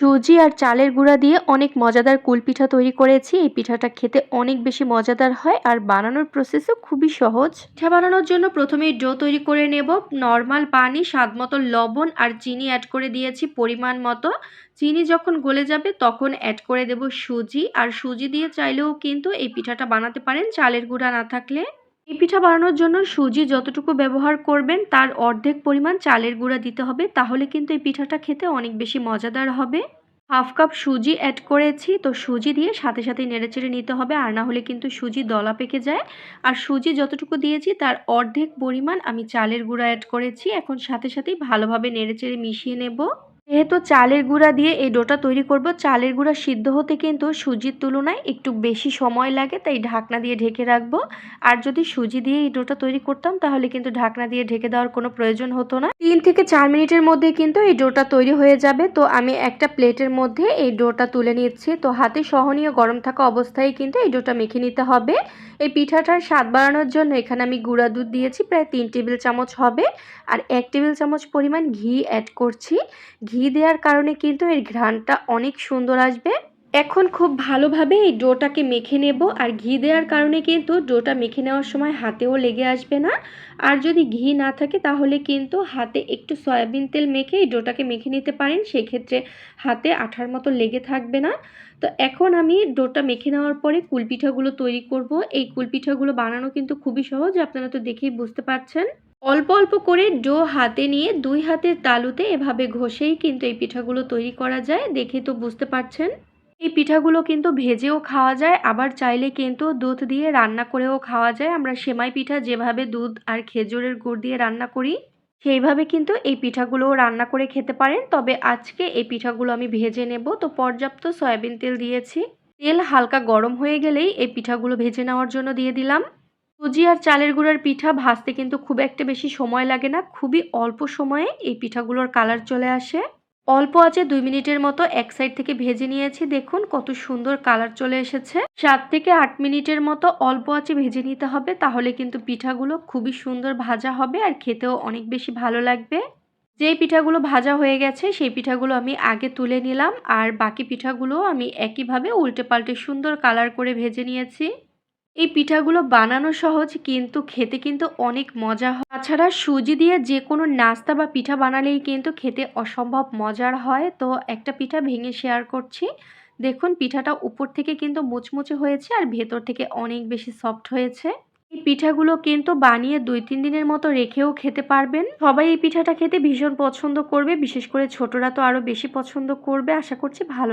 সুজি আর চালের গুঁড়া দিয়ে অনেক মজাদার কুলপিঠা তৈরি করেছি। এই পিঠাটা খেতে অনেক বেশি মজাদার হয় আর বানানোর প্রসেসও খুবই সহজ। পিঠা বানানোর জন্য প্রথমেই ডো তৈরি করে নেব। নর্মাল পানি, স্বাদ মতো লবণ আর চিনি অ্যাড করে দিয়েছি পরিমাণ মতো। চিনি যখন গলে যাবে তখন অ্যাড করে দেব সুজি। আর সুজি দিয়ে চাইলেও কিন্তু এই পিঠাটা বানাতে পারেন চালের গুঁড়া না থাকলে। এই পিঠা বানানোর জন্য সুজি যতটুকু ব্যবহার করবেন, তার অর্ধেক পরিমাণ চালের গুঁড়া দিতে হবে। তাহলে কিন্তু এই পিঠাটা খেতে অনেক বেশি মজাদার হবে। হাফ কাপ সুজি অ্যাড করেছি, তো সুজি দিয়ে সাথে সাথে নেড়েচেড়ে নিতে হবে। আর না হলে কিন্তু সুজি দলা পেকে যায়। আর সুজি যতটুকু দিয়েছি, তার অর্ধেক পরিমাণ আমি চালের গুঁড়া অ্যাড করেছি। এখন সাথে সাথেই ভালোভাবে নেড়েচেড়ে মিশিয়ে নেব। যেহেতু চালের গুঁড়া দিয়ে এই ডোটা তৈরি করব, চালের গুঁড়া সিদ্ধ হতে কিন্তু সুজির তুলনায় একটু বেশি সময় লাগে, তাই ঢাকনা দিয়ে ঢেকে রাখব। আর যদি সুজি দিয়ে এই ডোটা তৈরি করতাম, তাহলে কিন্তু ঢাকনা দিয়ে ঢেকে দেওয়ার কোনো প্রয়োজন হতো না। তিন থেকে চার মিনিটের মধ্যে কিন্তু এই ডোটা তৈরি হয়ে যাবে। তো আমি একটা প্লেটের মধ্যে এই ডোটা তুলে নিচ্ছি। তো হাতে সহনীয় গরম থাকা অবস্থায় কিন্তু এই ডোটা মেখে নিতে হবে। এই পিঠাটার স্বাদ বাড়ানোর জন্য এখানে আমি গুঁড়া দুধ দিয়েছি, প্রায় তিন টেবিল চামচ হবে। আর এক টেবিল চামচ পরিমাণ ঘি অ্যাড করছি। ঘি দেওয়ার কারণে কিন্তু এর ঘ্রাণটা অনেক সুন্দর আসবে। এখন খুব ভালোভাবে এই ডোটাকে মেখে নেব। আর ঘি দেওয়ার কারণে কিন্তু ডোটা মেখে নেওয়ার সময় হাতেও লেগে আসবে না। আর যদি ঘি না থাকে তাহলে কিন্তু হাতে একটু সয়াবিন তেল মেখে এই ডোটাকে মেখে নিতে পারেন। সেক্ষেত্রে হাতে আঠার মতো লেগে থাকবে না। তো এখন আমি ডোটা মেখে নেওয়ার পরে কুলপিঠাগুলো তৈরি করব। এই কুলপিঠাগুলো বানানো কিন্তু খুবই সহজ। আপনারা তো দেখেই বুঝতে পারছেন। অল্প অল্প করে ডো হাতে নিয়ে দুই হাতের তালুতে এভাবে ঘষেই কিন্তু এই পিঠাগুলো তৈরি করা যায়, দেখে তো বুঝতে পারছেন। এই পিঠাগুলো কিন্তু ভেজেও খাওয়া যায়, আবার চাইলে কিন্তু দুধ দিয়ে রান্না করেও খাওয়া যায়। আমরা সেমাই পিঠা যেভাবে দুধ আর খেজুরের গুড় দিয়ে রান্না করি, সেইভাবে কিন্তু এই পিঠাগুলোও রান্না করে খেতে পারেন। তবে আজকে এই পিঠাগুলো আমি ভেজে নেব। তো পর্যাপ্ত সয়াবিন তেল দিয়েছি। তেল হালকা গরম হয়ে গেলেই এই পিঠাগুলো ভেজে নেওয়ার জন্য দিয়ে দিলাম। সুজি আর চালের গুঁড়ার পিঠা ভাজতে কিন্তু খুব একটা বেশি সময় লাগে না। খুবই অল্প সময়ে এই পিঠাগুলোর কালার চলে আসে। অল্প আছে দুই মিনিটের মতো এক সাইড থেকে ভেজে নিয়েছি। দেখুন কত সুন্দর কালার চলে এসেছে। সাত থেকে আট মিনিটের মতো অল্প আছে ভেজে নিতে হবে, তাহলে কিন্তু পিঠাগুলো খুবই সুন্দর ভাজা হবে আর খেতেও অনেক বেশি ভালো লাগবে। যেই পিঠাগুলো ভাজা হয়ে গেছে, সেই পিঠাগুলো আমি আগে তুলে নিলাম আর বাকি পিঠাগুলো আমি একইভাবে উল্টে পাল্টে সুন্দর কালার করে ভেজে নিয়েছি। এই পিঠাগুলো বানানো সহজ, কিন্তু খেতে কিন্তু অনেক মজা হয়। তাছাড়া সুজি দিয়ে যে কোনো নাস্তা বা পিঠা বানালেই কিন্তু খেতে অসম্ভব মজার হয়। তো একটা পিঠা ভেঙে শেয়ার করছি। দেখুন, পিঠাটা উপর থেকে কিন্তু মুচমুচে হয়েছে আর ভেতর থেকে অনেক বেশি সফট হয়েছে। এই পিঠাগুলো কিন্তু বানিয়ে দুই তিন দিনের মতো রেখেও খেতে পারবেন। সবাই এই পিঠাটা খেতে ভীষণ পছন্দ করবে, বিশেষ করে ছোটরা তো আরও বেশি পছন্দ করবে। আশা করছি ভালো